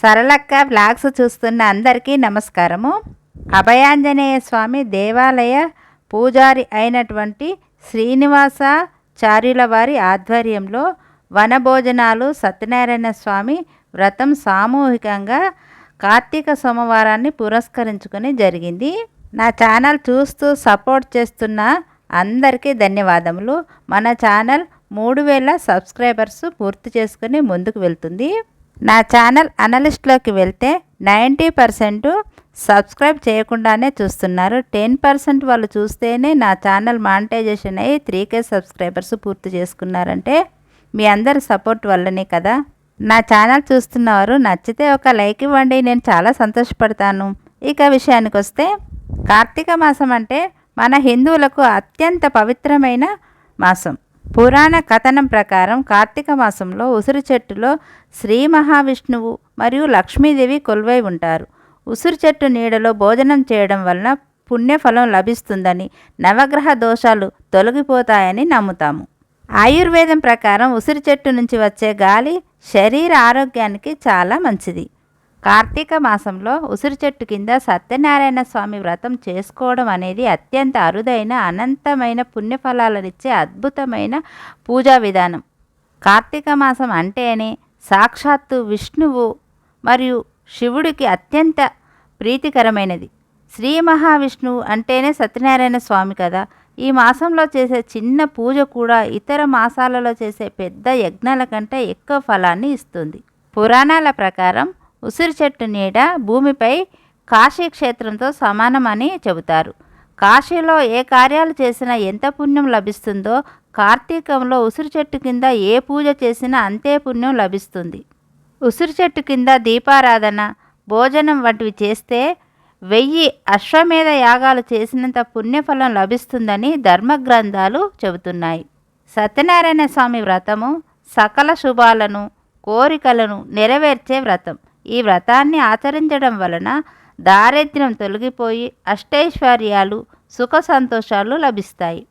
సరళక్క blogs చూస్తున్న అందరికీ నమస్కారము. అభయాంజనేయ స్వామి దేవాలయ పూజారి అయినటువంటి శ్రీనివాస చార్యుల వారి ఆధ్వర్యంలో వనభోజనాలు సత్యనారాయణ స్వామి వ్రతం సామూహికంగా కార్తీక సోమవారాన్ని పురస్కరించుకొని జరిగింది. నా ఛానల్ చూస్తూ సపోర్ట్ చేస్తున్న అందరికీ ధన్యవాదములు. మన ఛానల్ మూడు వేల సబ్స్క్రైబర్స్ పూర్తి చేసుకుని ముందుకు వెళ్తుంది. నా ఛానల్ అనలిస్ట్లోకి వెళ్తే నైంటీ పర్సెంట్ సబ్స్క్రైబ్ చేయకుండానే చూస్తున్నారు. టెన్ పర్సెంట్ వాళ్ళు చూస్తేనే నా ఛానల్ మానిటైజేషన్ అయ్యి త్రీ కే సబ్స్క్రైబర్స్ పూర్తి చేసుకున్నారంటే మీ అందరి సపోర్ట్ వల్లనే కదా. నా ఛానల్ చూస్తున్నవారు నచ్చితే ఒక లైక్ ఇవ్వండి. నేను చాలా సంతోషపడతాను. ఇక విషయానికి వస్తే కార్తీక మాసం అంటే మన హిందువులకు అత్యంత పవిత్రమైన మాసం. పురాణ కథనం ప్రకారం కార్తీక మాసంలో ఉసిరి చెట్టులో శ్రీ మహావిష్ణువు మరియు లక్ష్మీదేవి కొలువై ఉంటారు. ఉసిరి చెట్టు నీడలో భోజనం చేయడం వలన పుణ్యఫలం లభిస్తుందని నవగ్రహ దోషాలు తొలగిపోతాయని నమ్ముతాము. ఆయుర్వేదం ప్రకారం ఉసిరి చెట్టు నుంచి వచ్చే గాలి శరీర ఆరోగ్యానికి చాలా మంచిది. కార్తీక మాసంలో ఉసిరి చెట్టు కింద సత్యనారాయణ స్వామి వ్రతం చేసుకోవడం అనేది అత్యంత అరుదైన అనంతమైన పుణ్యఫలాలనిచ్చే అద్భుతమైన పూజా విధానం. కార్తీక మాసం అంటేనే సాక్షాత్తు విష్ణువు మరియు శివుడికి అత్యంత ప్రీతికరమైనది. శ్రీ మహావిష్ణువు అంటేనే సత్యనారాయణ స్వామి కదా. ఈ మాసంలో చేసే చిన్న పూజ కూడా ఇతర మాసాలలో చేసే పెద్ద యజ్ఞాల కంటే ఎక్కువ ఫలాన్ని ఇస్తుంది. పురాణాల ప్రకారం ఉసిరి చెట్టు నీడ భూమిపై కాశీ క్షేత్రంతో సమానమని చెబుతారు. కాశీలో ఏ కార్యాలు చేసినా ఎంత పుణ్యం లభిస్తుందో కార్తీకంలో ఉసిరి చెట్టు కింద ఏ పూజ చేసినా అంతే పుణ్యం లభిస్తుంది. ఉసిరి చెట్టు కింద దీపారాధన భోజనం వంటివి చేస్తే వెయ్యి అశ్వమేధ యాగాలు చేసినంత పుణ్యఫలం లభిస్తుందని ధర్మగ్రంథాలు చెబుతున్నాయి. సత్యనారాయణ స్వామి వ్రతము సకల శుభాలను కోరికలను నెరవేర్చే వ్రతం. ఈ వ్రతాన్ని ఆచరించడం వలన దారిద్ర్యం తొలగిపోయి అష్టైశ్వర్యాలు సుఖ సంతోషాలు లభిస్తాయి.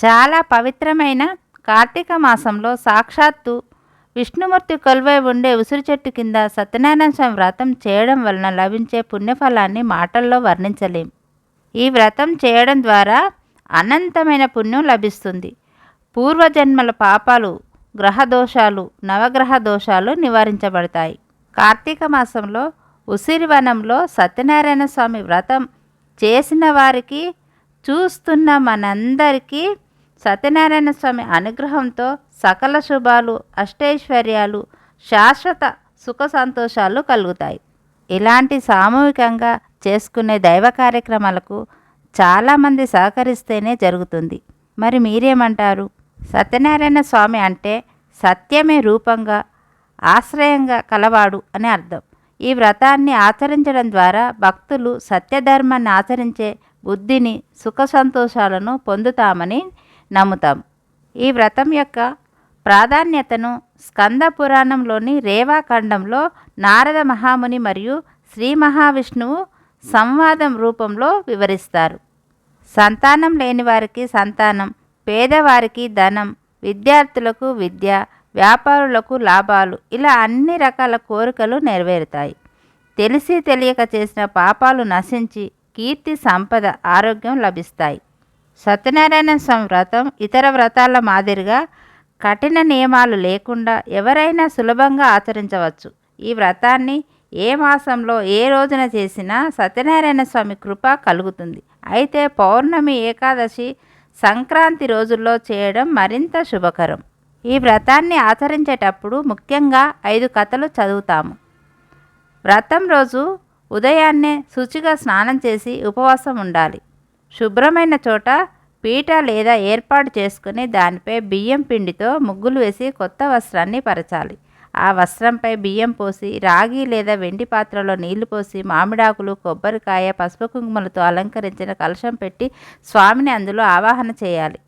చాలా పవిత్రమైన కార్తీక మాసంలో సాక్షాత్తు విష్ణుమూర్తి కొలువై ఉండే ఉసిరి చెట్టు కింద సత్యనారాయణ స్వామి వ్రతం చేయడం వలన లభించే పుణ్యఫలాన్ని మాటల్లో వర్ణించలేం. ఈ వ్రతం చేయడం ద్వారా అనంతమైన పుణ్యం లభిస్తుంది. పూర్వజన్మల పాపాలు గ్రహ దోషాలు నవగ్రహ దోషాలు నివారించబడతాయి. కార్తీక మాసంలో ఉసిరివనంలో సత్యనారాయణ స్వామి వ్రతం చేసిన వారికి చూస్తున్న మనందరికీ సత్యనారాయణ స్వామి అనుగ్రహంతో సకల శుభాలు అష్టైశ్వర్యాలు శాశ్వత సుఖ సంతోషాలు కలుగుతాయి. ఇలాంటి సామూహికంగా చేసుకునే దైవ కార్యక్రమాలకు చాలామంది సహకరిస్తేనే జరుగుతుంది. మరి మీరేమంటారు? సత్యనారాయణ స్వామి అంటే సత్యమే రూపంగా ఆశ్రయంగా కలవాడు అని అర్థం. ఈ వ్రతాన్ని ఆచరించడం ద్వారా భక్తులు సత్యధర్మాన్ని ఆచరించే బుద్ధిని సుఖ సంతోషాలను పొందుతామని నమ్ముతాం. ఈ వ్రతం యొక్క ప్రాధాన్యతను స్కంద పురాణంలోని రేవాఖండంలో నారద మహాముని మరియు శ్రీ మహావిష్ణువు సంవాదం రూపంలో వివరిస్తారు. సంతానం లేని వారికి సంతానం పేదవారికి ధనం విద్యార్థులకు విద్య వ్యాపారులకు లాభాలు ఇలా అన్ని రకాల కోరికలు నెరవేరుతాయి. తెలిసి తెలియక చేసిన పాపాలు నశించి కీర్తి సంపద ఆరోగ్యం లభిస్తాయి. సత్యనారాయణ స్వామి వ్రతం ఇతర వ్రతాల మాదిరిగా కఠిన నియమాలు లేకుండా ఎవరైనా సులభంగా ఆచరించవచ్చు. ఈ వ్రతాన్ని ఏ మాసంలో ఏ రోజున చేసినా సత్యనారాయణ స్వామి కృప కలుగుతుంది. అయితే పౌర్ణమి ఏకాదశి సంక్రాంతి రోజుల్లో చేయడం మరింత శుభకరం. ఈ వ్రతాన్ని ఆచరించేటప్పుడు ముఖ్యంగా ఐదు కథలు చదువుతాము. వ్రతం రోజు ఉదయాన్నే శుచిగా స్నానం చేసి ఉపవాసం ఉండాలి. శుభ్రమైన చోట పీట లేదా ఏర్పాటు చేసుకుని దానిపై బియ్యం పిండితో ముగ్గులు వేసి కొత్త వస్త్రాన్ని పరచాలి. ఆ వస్త్రంపై బియ్యం పోసి రాగి లేదా వెండి పాత్రలో నీళ్ళు పోసి మామిడాకులు కొబ్బరికాయ పసుపు కుంకుమలతో అలంకరించిన కలశం పెట్టి స్వామిని అందులో ఆవాహన చేయాలి.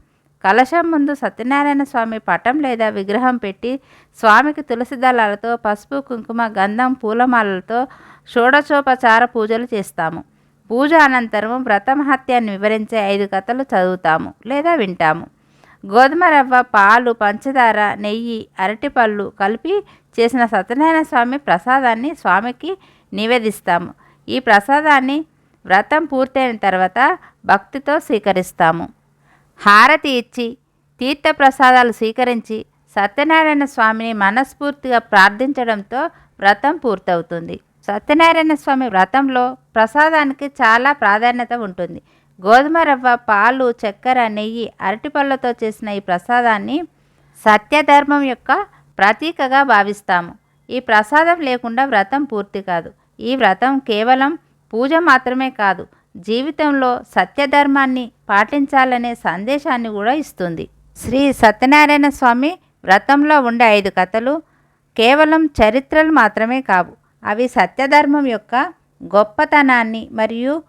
కలశం ముందు సత్యనారాయణ స్వామి పటం లేదా విగ్రహం పెట్టి స్వామికి తులసి దళాలతో పసుపు కుంకుమ గంధం పూలమాలలతో షోడశోపచార పూజలు చేస్తాము. పూజ అనంతరం వ్రతమహత్యాన్ని వివరించే ఐదు కథలు చదువుతాము లేదా వింటాము. గోధుమ రవ్వ పాలు పంచదార నెయ్యి అరటిపళ్ళు కలిపి చేసిన సత్యనారాయణ స్వామి ప్రసాదాన్ని స్వామికి నివేదిస్తాము. ఈ ప్రసాదాన్ని వ్రతం పూర్తయిన తర్వాత భక్తితో స్వీకరిస్తాము. హారతి ఇచ్చి తీర్థ ప్రసాదాలు స్వీకరించి సత్యనారాయణ స్వామిని మనస్ఫూర్తిగా ప్రార్థించడంతో వ్రతం పూర్తవుతుంది. సత్యనారాయణ స్వామి వ్రతంలో ప్రసాదానికి చాలా ప్రాధాన్యత ఉంటుంది. గోధుమ రవ్వ పాలు చక్కెర నెయ్యి అరటిపళ్ళతో చేసిన ఈ ప్రసాదాన్ని సత్యధర్మం యొక్క ప్రతీకగా భావిస్తాము. ఈ ప్రసాదం లేకుండా వ్రతం పూర్తి కాదు. ఈ వ్రతం కేవలం పూజ మాత్రమే కాదు జీవితంలో సత్యధర్మాన్ని పాటించాలనే సందేశాన్ని కూడా ఇస్తుంది. శ్రీ సత్యనారాయణ స్వామి వ్రతంలో ఉండే ఐదు కథలు కేవలం చరిత్రలు మాత్రమే కావు. అవి సత్యధర్మం యొక్క గొప్పతనాన్ని మరియు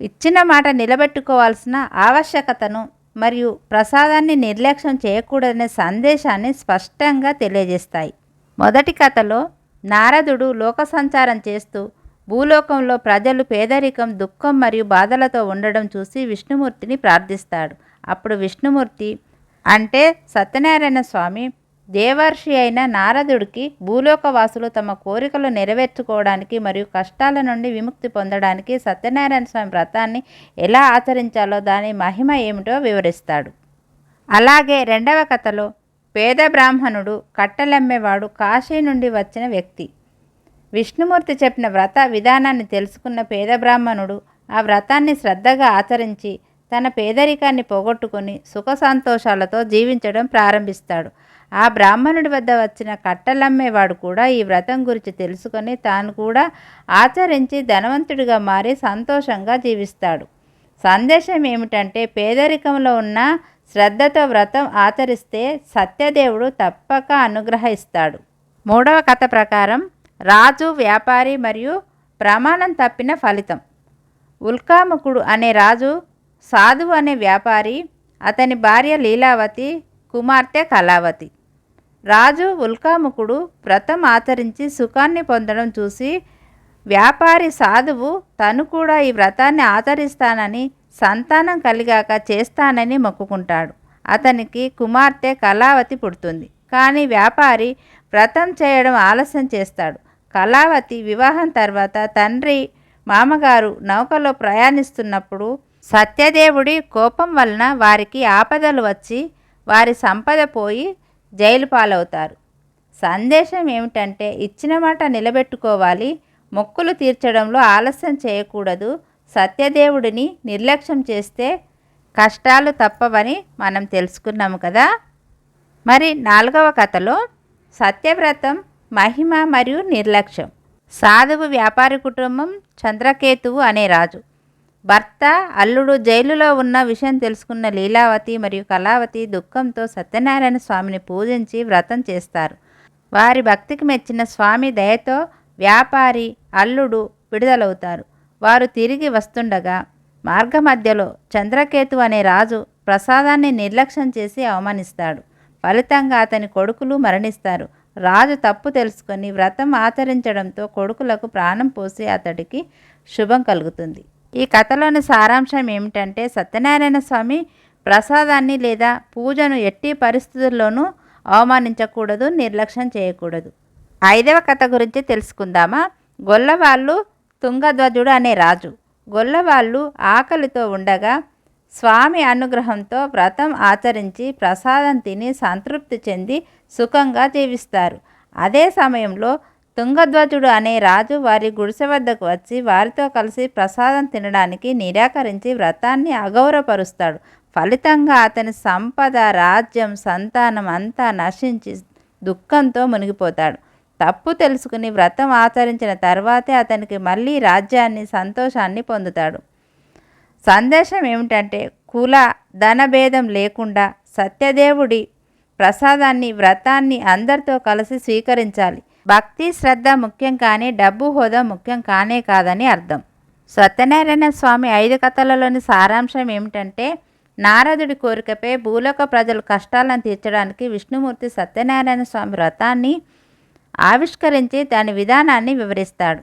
ఇచ్చిన మాట నిలబెట్టుకోవాల్సిన ఆవశ్యకతను మరియు ప్రసాదాన్ని నిర్లక్ష్యం చేయకూడదనే సందేశాన్ని స్పష్టంగా తెలియజేస్తాయి. మొదటి కథలో నారదుడు లోక సంచారం చేస్తూ భూలోకంలో ప్రజలు పేదరికం దుఃఖం మరియు బాధలతో ఉండడం చూసి విష్ణుమూర్తిని ప్రార్థిస్తాడు. అప్పుడు విష్ణుమూర్తి అంటే సత్యనారాయణ స్వామి దేవర్షి అయిన నారదుడికి భూలోకవాసులు తమ కోరికలు నెరవేర్చుకోవడానికి మరియు కష్టాల నుండి విముక్తి పొందడానికి సత్యనారాయణ స్వామి వ్రతాన్ని ఎలా ఆచరించాలో దాని మహిమ ఏమిటో వివరిస్తాడు. అలాగే రెండవ కథలో పేద బ్రాహ్మణుడు కట్టెలమ్మేవాడు కాశీ నుండి వచ్చిన వ్యక్తి. విష్ణుమూర్తి చెప్పిన వ్రత విధానాన్ని తెలుసుకున్న పేద బ్రాహ్మణుడు ఆ వ్రతాన్ని శ్రద్ధగా ఆచరించి తన పేదరికాన్ని పోగొట్టుకుని సుఖ సంతోషాలతో జీవించడం ప్రారంభిస్తాడు. ఆ బ్రాహ్మణుడి వద్ద వచ్చిన కట్టెలమ్మేవాడు కూడా ఈ వ్రతం గురించి తెలుసుకొని తాను కూడా ఆచరించి ధనవంతుడిగా మారి సంతోషంగా జీవిస్తాడు. సందేశం ఏమిటంటే పేదరికంలో ఉన్న శ్రద్ధతో వ్రతం ఆచరిస్తే సత్యదేవుడు తప్పక అనుగ్రహిస్తాడు. మూడవ కథ ప్రకారం రాజు వ్యాపారి మరియు ప్రమాణం తప్పిన ఫలితం. ఉల్కాముకుడు అనే రాజు సాధువు అనే వ్యాపారి అతని భార్య లీలావతి కుమార్తె కళావతి. రాజు ఉల్కాముకుడు వ్రతం ఆచరించి సుఖాన్ని పొందడం చూసి వ్యాపారి సాధువు తను కూడా ఈ వ్రతాన్ని ఆచరిస్తానని సంతానం కలిగాక చేస్తానని మొక్కుకుంటాడు. అతనికి కుమార్తె కళావతి పుడుతుంది. కానీ వ్యాపారి వ్రతం చేయడం ఆలస్యం చేస్తాడు. కళావతి వివాహం తర్వాత తండ్రి మామగారు నౌకలో ప్రయాణిస్తున్నప్పుడు సత్యదేవుడి కోపం వలన వారికి ఆపదలు వచ్చి వారి సంపద పోయి జైలు పాలవుతారు. సందేశం ఏమిటంటే ఇచ్చిన మాట నిలబెట్టుకోవాలి మొక్కులు తీర్చడంలో ఆలస్యం చేయకూడదు సత్యదేవుడిని నిర్లక్ష్యం చేస్తే కష్టాలు తప్పవని మనం తెలుసుకున్నాము కదా. మరి నాలుగవ కథలో సత్యవ్రతం మహిమ మరియు నిర్లక్ష్యం. సాధువు వ్యాపారి కుటుంబం చంద్రకేతువు అనే రాజు. భర్త అల్లుడు జైలులో ఉన్న విషయం తెలుసుకున్న లీలావతి మరియు కళావతి దుఃఖంతో సత్యనారాయణ స్వామిని పూజించి వ్రతం చేస్తారు. వారి భక్తికి మెచ్చిన స్వామి దయతో వ్యాపారి అల్లుడు విడుదలవుతారు. వారు తిరిగి వస్తుండగా మార్గమధ్యలో చంద్రకేతు అనే రాజు ప్రసాదాన్ని నిర్లక్ష్యం చేసి అవమానిస్తాడు. ఫలితంగా అతని కొడుకులు మరణిస్తారు. రాజు తప్పు తెలుసుకొని వ్రతం ఆచరించడంతో కొడుకులకు ప్రాణం పోసి అతడికి శుభం కలుగుతుంది. ఈ కథలోని సారాంశం ఏమిటంటే సత్యనారాయణ స్వామి ప్రసాదాన్ని లేదా పూజను ఎట్టి పరిస్థితుల్లోనూ అవమానించకూడదు నిర్లక్ష్యం చేయకూడదు. ఐదవ కథ గురించి తెలుసుకుందామా? గొల్లవాళ్ళు తుంగధ్వజుడు అనే రాజు. గొల్లవాళ్ళు ఆకలితో ఉండగా స్వామి అనుగ్రహంతో వ్రతం ఆచరించి ప్రసాదం తిని సంతృప్తి చెంది సుఖంగా జీవిస్తారు. అదే సమయంలో తుంగధ్వజుడు అనే రాజు వారి గుడిసె వద్దకు వచ్చి వారితో కలిసి ప్రసాదం తినడానికి నిరాకరించి వ్రతాన్ని అగౌరవపరుస్తాడు. ఫలితంగా అతని సంపద రాజ్యం సంతానం అంతా నశించి దుఃఖంతో మునిగిపోతాడు. తప్పు తెలుసుకుని వ్రతం ఆచరించిన తర్వాతే అతనికి మళ్ళీ రాజ్యాన్ని సంతోషాన్ని పొందుతాడు. సందేశం ఏమిటంటే కుల ధనభేదం లేకుండా సత్యదేవుడి ప్రసాదాన్ని వ్రతాన్ని అందరితో కలిసి స్వీకరించాలి. భక్తి శ్రద్ధ ముఖ్యం కానీ డబ్బు హోదా ముఖ్యం కానే కాదని అర్థం. సత్యనారాయణ స్వామి ఐదు కథలలోని సారాంశం ఏమిటంటే నారదుడి కోరికపై భూలోక ప్రజల కష్టాలను తీర్చడానికి విష్ణుమూర్తి సత్యనారాయణ స్వామి వ్రతాన్ని ఆవిష్కరించి దాని విధానాన్ని వివరిస్తాడు.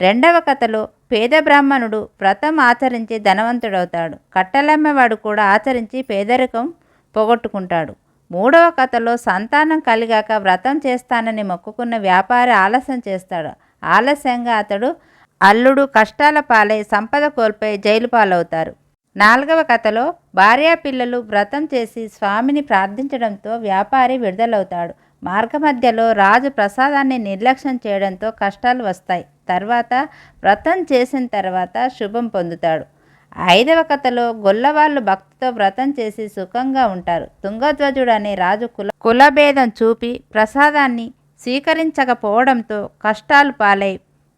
రెండవ కథలో పేద బ్రాహ్మణుడు వ్రతం ఆచరించి ధనవంతుడవుతాడు. కట్టలమ్మవాడు కూడా ఆచరించి పేదరికం పోగొట్టుకుంటాడు. మూడవ కథలో సంతానం కలిగాక వ్రతం చేస్తానని మొక్కుకున్న వ్యాపారి ఆలస్యం చేస్తాడు. ఆలస్యంగా అతడు అల్లుడు కష్టాల పాలై సంపద కోల్పోయి జైలు పాలవుతారు. నాలుగవ కథలో భార్యా పిల్లలు వ్రతం చేసి స్వామిని ప్రార్థించడంతో వ్యాపారి విడుదలవుతాడు. మార్గమధ్యలో రాజు ప్రసాదాన్ని నిర్లక్ష్యం చేయడంతో కష్టాలు వస్తాయి. తర్వాత వ్రతం చేసిన తర్వాత శుభం పొందుతాడు. ఐదవ కథలో గొల్లవాళ్ళు భక్తితో వ్రతం చేసి సుఖంగా ఉంటారు. తుంగధ్వజుడు అనే రాజు కుల కులభేదం చూపి ప్రసాదాన్ని స్వీకరించకపోవడంతో కష్టాలు పాలై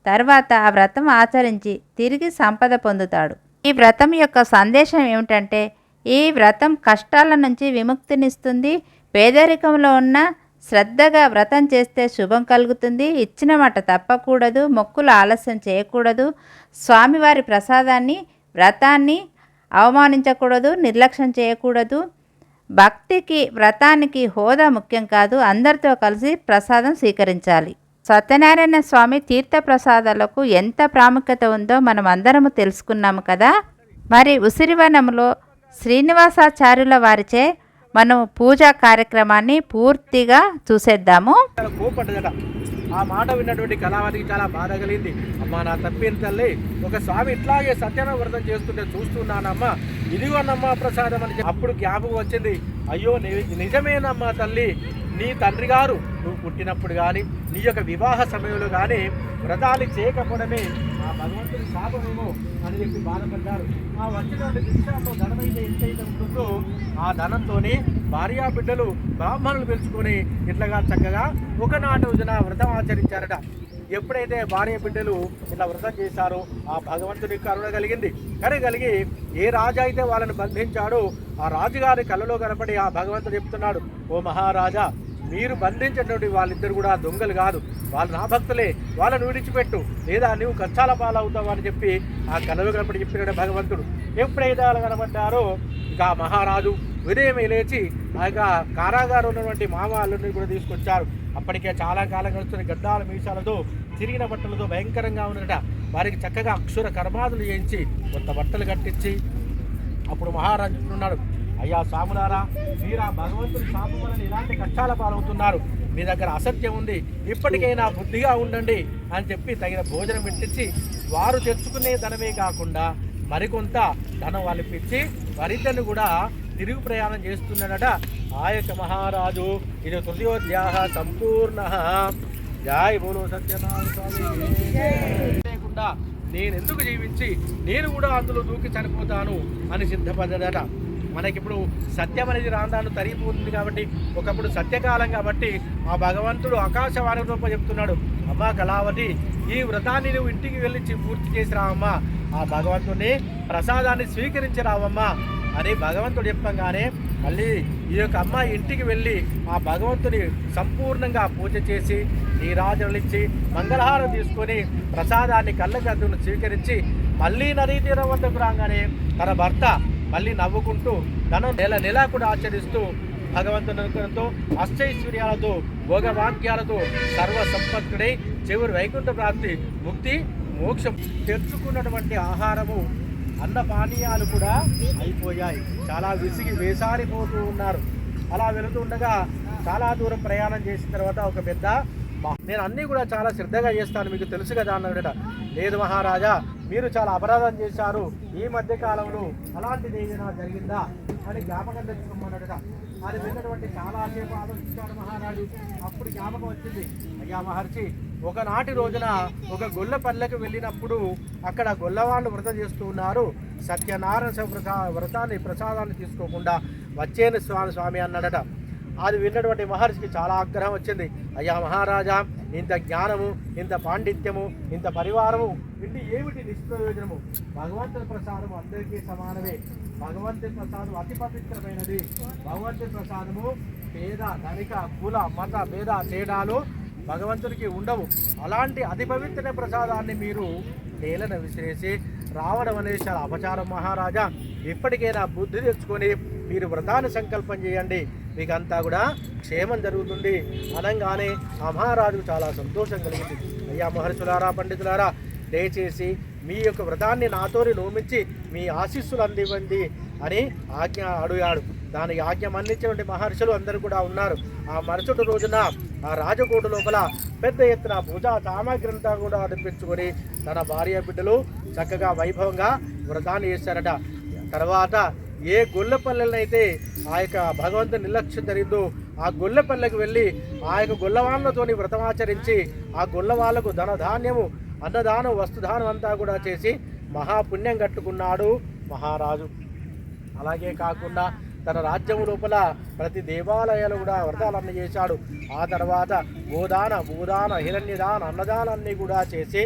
తర్వాత ఆ వ్రతం ఆచరించి తిరిగి సంపద పొందుతాడు. ఈ వ్రతం యొక్క సందేశం ఏమిటంటే ఈ వ్రతం కష్టాల నుంచి విముక్తినిస్తుంది పేదరికంలో ఉన్న శ్రద్ధగా వ్రతం చేస్తే శుభం కలుగుతుంది. ఇచ్చిన మాట తప్పకూడదు. మొక్కులు ఆలస్యం చేయకూడదు. స్వామివారి ప్రసాదాన్ని వ్రతాన్ని అవమానించకూడదు. నిర్లక్ష్యం చేయకూడదు. భక్తికి వ్రతానికి హోదా ముఖ్యం కాదు. అందరితో కలిసి ప్రసాదం స్వీకరించాలి. సత్యనారాయణ స్వామి తీర్థ ప్రసాదాలకు ఎంత ప్రాముఖ్యత ఉందో మనం అందరము తెలుసుకున్నాము కదా. మరి ఉసిరివనంలో శ్రీనివాసాచార్యుల వారిచే మనం పూజా కార్యక్రమాన్ని పూర్తిగా చూసేద్దాము. ఆ మాట విన్నటువంటి కళావతికి చాలా బాధ కలిగింది. అమ్మా నా తప్పిన తల్లి. ఒక స్వామి ఇట్లాగే సత్యనారాయణ వ్రతం చేస్తుంటే చూస్తున్నానమ్మా. ఇదిగోనమ్మా ప్రసాదం అని అప్పుడు జ్ఞాపకం వచ్చింది. అయ్యో నిజమేనమ్మా తల్లి. నీ తండ్రి గారు నువ్వు పుట్టినప్పుడు కానీ నీ యొక్క వివాహ సమయంలో కానీ వ్రతాలు చేయకపోవడమే ఆ భగవంతుని శాపమేమో అని చెప్పి బాధపడ్డారు. ఆ వచ్చినటువంటి భిక్షాల్లో ధనమైతే ఎంతైతే ఉంటుందో ఆ ధనంతోనే భార్యా బిడ్డలు బ్రాహ్మణులు పిలుచుకొని ఇట్లాగా చక్కగా ఒకనాటి రోజున వ్రతం ఆచరించారట. ఎప్పుడైతే భార్య బిడ్డలు ఇట్లా వ్రతం చేశారో ఆ భగవంతుని కరుణ కలిగింది. కరుణ కలిగి ఏ రాజు అయితే వాళ్ళని బంధించాడో ఆ రాజుగారి కళ్ళలో కనపడి ఆ భగవంతుడు చెప్తున్నాడు ఓ మహారాజా మీరు బంధించినటువంటి వాళ్ళిద్దరు కూడా దొంగలు కాదు. వాళ్ళు నా భక్తులే. వాళ్ళని విడిచిపెట్టు. లేదా నువ్వు కచ్చాల పాలవుతావు అని చెప్పి ఆ కలలో కనపడి చెప్పినాడు భగవంతుడు ఎప్పుడైతే వాళ్ళు కనబడ్డారో ఇక మహారాజు ఉదయమే లేచి ఆ యొక్క కారాగారం ఉన్నటువంటి మామాలని కూడా తీసుకొచ్చారు. అప్పటికే చాలా కాలం గడుస్తున్న గడ్డాల మీసాలతో చిరిగిన బట్టలతో భయంకరంగా ఉన్నట వారికి చక్కగా అక్షర కర్మాదులు చేయించి కొత్త బట్టలు కట్టించి అప్పుడు మహారాజు ఉన్నాడు. అయ్యా సాములారా మీరు ఆ భగవంతుని శాపం వలన ఇలాంటి కష్టాల పాలవుతున్నారు. మీ దగ్గర అసత్యం ఉంది ఇప్పటికైనా బుద్ధిగా ఉండండి అని చెప్పి తగిన భోజనం పెట్టించి వారు తెచ్చుకునే ధనమే కాకుండా మరికొంత ధనం వాళ్ళిప్పించి వారిద్దరిని కూడా తిరుగు ప్రయాణం చేస్తున్నాడట ఆ యొక్క మహారాజు. ఇది తృతీయోధ్యాయ సంపూర్ణ. జాయ్ బోలో సత్యనారాయణ లేకుండా నేను ఎందుకు జీవించి నేను కూడా అందులో దూకి చనిపోతాను అని సిద్ధపడ్డాడట. మనకిప్పుడు సత్యం అనేది రాందాను తరిగిపోతుంది కాబట్టి ఒకప్పుడు సత్యకాలం కాబట్టి ఆ భగవంతుడు ఆకాశవాణి రూపం చెప్తున్నాడు అమ్మా కళావతి ఈ వ్రతాన్ని నువ్వు ఇంటికి వెళ్ళి పూర్తి చేసి రావమ్మా. ఆ భగవంతుని ప్రసాదాన్ని స్వీకరించి రావమ్మా. అని భగవంతుడు చెప్పంగానే మళ్ళీ ఈ యొక్క అమ్మాయి ఇంటికి వెళ్ళి ఆ భగవంతుని సంపూర్ణంగా పూజ చేసి ఈ రాజులిచ్చి మంగళహారం తీసుకొని ప్రసాదాన్ని కళ్ళగద్దును స్వీకరించి మళ్ళీ నదీ తీరం వద్దకు రాగానే తన భర్త మళ్ళీ నవ్వుకుంటూ తను నెల నెలా కూడా ఆచరిస్తూ భగవంతుని అనుగ్రహంతో అష్టైశ్వర్యాలతో భోగవాక్యాలతో సర్వ సంపత్తుడై చివరి వైకుంఠ ప్రాప్తి ముక్తి మోక్షం తెచ్చుకున్నటువంటి ఆహారము అన్న పానీయాలు కూడా అయిపోయాయి. చాలా విసిగి వేసారిపోతూ ఉన్నారు. అలా వెళుతుండగా చాలా దూరం ప్రయాణం చేసిన తర్వాత ఒక పెద్ద నేను అన్నీ కూడా చాలా శ్రద్ధగా చేస్తాను మీకు తెలుసు కదా అన్నాడట లేదు మహారాజా మీరు చాలా అపరాధం చేశారు. ఈ మధ్య కాలంలో అలాంటిది ఏదైనా జరిగిందా అని జ్ఞాపకం తెచ్చుకోమన్నాడట అది విన్నటువంటి చాలాసేపు ఆలోచించాడు మహారాజు. అప్పుడు జ్ఞాపకం వచ్చింది. అయ్యా మహర్షి ఒకనాటి రోజున ఒక గొల్ల పల్లెకు వెళ్ళినప్పుడు అక్కడ గొల్లవాళ్ళు వ్రత చేస్తూ ఉన్నారు. సత్యనారాయణ వ్రత వ్రతాన్ని ప్రసాదాన్ని తీసుకోకుండా వచ్చేను స్వామి స్వామి అన్నాడట అది విన్నటువంటి మహర్షికి చాలా ఆగ్రహం వచ్చింది. అయ్యా మహారాజా ఇంత జ్ఞానము ఇంత పాండిత్యము ఇంత పరివారము ఇంటి ఏమిటి నిష్ప్రయోజనము? భగవంతుని ప్రసాదము అందరికీ సమానమే. భగవంతుని ప్రసాదం అతి పవిత్రమైనది. భగవంతుని ప్రసాదము పేద ధనిక కుల మత భేద తేడాలు భగవంతునికి ఉండవు. అలాంటి అతి పవిత్ర ప్రసాదాన్ని మీరు నేలను విసిరేసి రావడం అనేది చాలా అపచారం మహారాజా. ఇప్పటికైనా బుద్ధి తెచ్చుకొని మీరు వ్రతాన్ని సంకల్పం చేయండి. మీకంతా కూడా క్షేమం జరుగుతుంది. అనగానే ఆ మహారాజుకు చాలా సంతోషం కలిగింది. అయ్యా మహర్షులారా పండితులారా దయచేసి మీ యొక్క వ్రతాన్ని నాతోని నోమించి మీ ఆశీస్సులు అందివ్వండి అని ఆజ్ఞ అడిగాడు. దానికి ఆజ్ఞ మన్నించినటువంటి మహర్షులు అందరూ కూడా ఉన్నారు. ఆ మరుసటి రోజున ఆ రాజకోట లోపల పెద్ద ఎత్తున పూజా సామాగ్రి అంతా కూడా అనిపించుకొని తన భార్య బిడ్డలు చక్కగా వైభవంగా వ్రతాన్ని చేశారట. తర్వాత ఏ గొల్లపల్లెలనైతే ఆ యొక్క భగవంతుని నిర్లక్ష్యం జరిగిందో ఆ గొల్లపల్లెకు వెళ్ళి ఆ యొక్క గొల్లవాళ్ళతోని వ్రతమాచరించి ఆ గొల్లవాళ్ళకు ధనధాన్యము అన్నదానం వస్తుదానం అంతా కూడా చేసి మహాపుణ్యం కట్టుకున్నాడు మహారాజు. అలాగే కాకుండా తన రాజ్యం లోపల ప్రతి దేవాలయాలు కూడా వ్రతాలన్నీ చేశాడు. ఆ తర్వాత గోదాన భూదాన హిరణ్యదాన అన్నదానాన్ని కూడా చేసి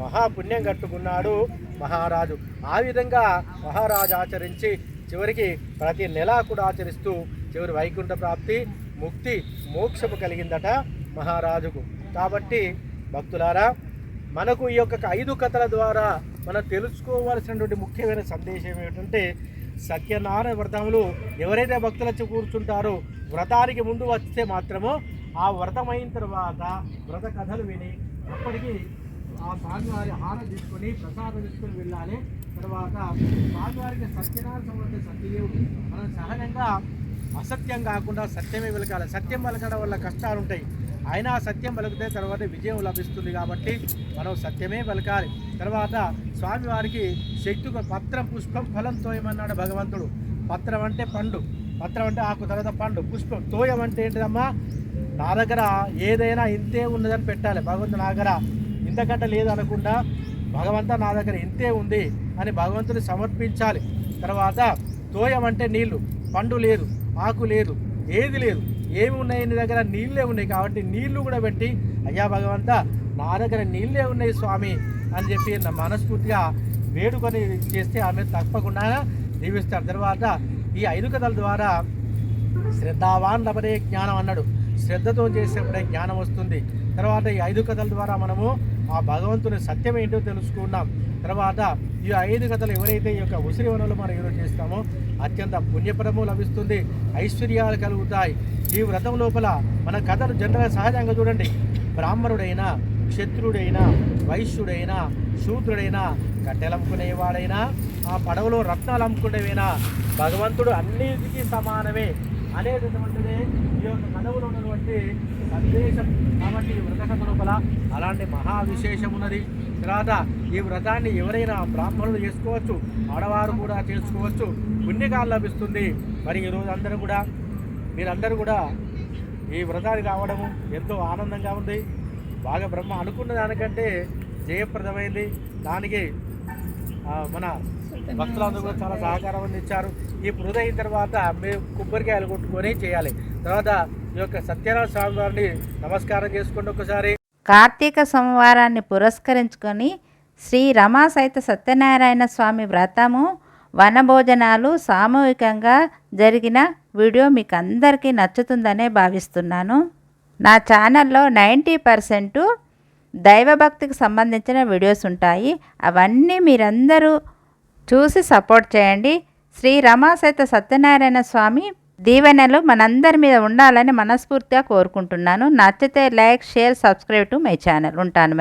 మహాపుణ్యం కట్టుకున్నాడు మహారాజు. ఆ విధంగా మహారాజు ఆచరించి చివరికి ప్రతి నెల కూడా ఆచరిస్తూ చివరి వైకుంఠ ప్రాప్తి ముక్తి మోక్షము కలిగిందట మహారాజుకు. కాబట్టి భక్తులారా మనకు ఈ యొక్క ఐదు కథల ద్వారా మనం తెలుసుకోవాల్సినటువంటి ముఖ్యమైన సందేశం ఏమిటంటే సత్యనారాయణ వ్రతములు ఎవరైతే భక్తులు కూర్చుంటారో వ్రతానికి ముందు వస్తే మాత్రమో ఆ వ్రతం అయిన తర్వాత వ్రత కథలు విని అప్పటికి ఆ స్వామివారి హారం తీసుకొని ప్రసాదం తీసుకొని వెళ్ళాలి. తర్వాత స్వామివారికి సత్యనారాయణ సంబంధించిన సత్యదేవుడు. మనం సహజంగా అసత్యం కాకుండా సత్యమే వెలకాలి సత్యం వెలకడం వల్ల కష్టాలు ఉంటాయి అయినా సత్యం వెలకితే తర్వాత విజయం లభిస్తుంది కాబట్టి మనం సత్యమే వెలకాలి తర్వాత స్వామివారికి శక్తి పత్రం పుష్పం ఫలం తోయమన్నాడు భగవంతుడు. పత్రం అంటే పండు. పత్రం అంటే ఆకు తర్వాత పండు. పుష్పం. తోయం అంటే ఏంటిదమ్మా? నా దగ్గర ఏదైనా ఇంతే ఉన్నదని పెట్టాలి. భగవంతుడు నా దగ్గర ఇంతకంటే లేదు అనకుండా భగవంతా నా దగ్గర ఇంతే ఉంది అని భగవంతుని సమర్పించాలి. తర్వాత తోయం అంటే నీళ్ళు పండు లేదు ఆకు లేదు ఏది లేదు ఏమి ఉన్నాయి నీ దగ్గర? నీళ్ళే ఉన్నాయి కాబట్టి నీళ్ళు కూడా పెట్టి అయ్యా భగవంత నా దగ్గర నీళ్ళే ఉన్నాయి స్వామి అని చెప్పి నా మనస్ఫూర్తిగా వేడుకొని చేస్తే ఆమె తప్పకుండా దీవిస్తారు. తర్వాత ఈ ఐదు కథల ద్వారా శ్రద్ధావాన్ లభరే జ్ఞానం అన్నాడు. శ్రద్ధతో చేసేప్పుడే జ్ఞానం వస్తుంది. తర్వాత ఈ ఐదు కథల ద్వారా మనము ఆ భగవంతుని సత్యం ఏంటో తెలుసుకున్నాం తర్వాత ఈ ఐదు కథలు ఎవరైతే ఈ యొక్క ఉసిరి వనంలో మనం ఈరోజు చేస్తామో అత్యంత పుణ్యపరము లభిస్తుంది ఐశ్వర్యాలు కలుగుతాయి. ఈ వ్రతం లోపల మన కథలు జనరల్గా సహజంగా చూడండి. బ్రాహ్మణుడైనా క్షత్రుడైనా వైశ్యుడైనా శూద్రుడైనా కట్టెలు అమ్ముకునేవాడైనా ఆ పడవలో రత్నాలు అమ్ముకునేవైనా? భగవంతుడు అన్నిటికీ సమానమే. అనేటటువంటిది ఈ యొక్క కథవులో ఉన్నటువంటి సందేశం కాబట్టి ఈ వ్రతకథ లోపల అలాంటి మహా విశేషం ఉన్నది. తర్వాత ఈ వ్రతాన్ని ఎవరైనా బ్రాహ్మణులు చేసుకోవచ్చు ఆడవారు కూడా చేసుకోవచ్చు పుణ్యకాలు లభిస్తుంది. మరి ఈరోజు అందరూ కూడా మీరందరూ కూడా ఈ వ్రతానికి కావడము ఎంతో ఆనందంగా ఉంది. బాగా బ్రహ్మ అనుకున్న దానికంటే జయప్రదమైంది. దానికి మన భక్తులందరూ కూడా చాలా సహకారం అందించారు. ఈ పృథ తర్వాత మేము కొబ్బరికాయలు కొట్టుకొని చేయాలి. తర్వాత ఈ యొక్క సత్యనారాయణ స్వామి వారిని నమస్కారం చేసుకోండి ఒకసారి కార్తీక సోమవారాన్ని పురస్కరించుకొని శ్రీ రమా సైత సత్యనారాయణ స్వామి వ్రతము వనభోజనాలు సామూహికంగా జరిగిన వీడియో మీకు అందరికీ నచ్చుతుందనే భావిస్తున్నాను. నా ఛానల్లో నైంటీ పర్సెంట్ దైవభక్తికి సంబంధించిన వీడియోస్ ఉంటాయి. అవన్నీ మీరందరూ చూసి సపోర్ట్ చేయండి. శ్రీ రమాసైత సత్యనారాయణ స్వామి దీవెనలు మనందరి మీద ఉండాలని మనస్ఫూర్తిగా కోరుకుంటున్నాను. నచ్చితే like share subscribe to my channel. ఉంటాను మరి.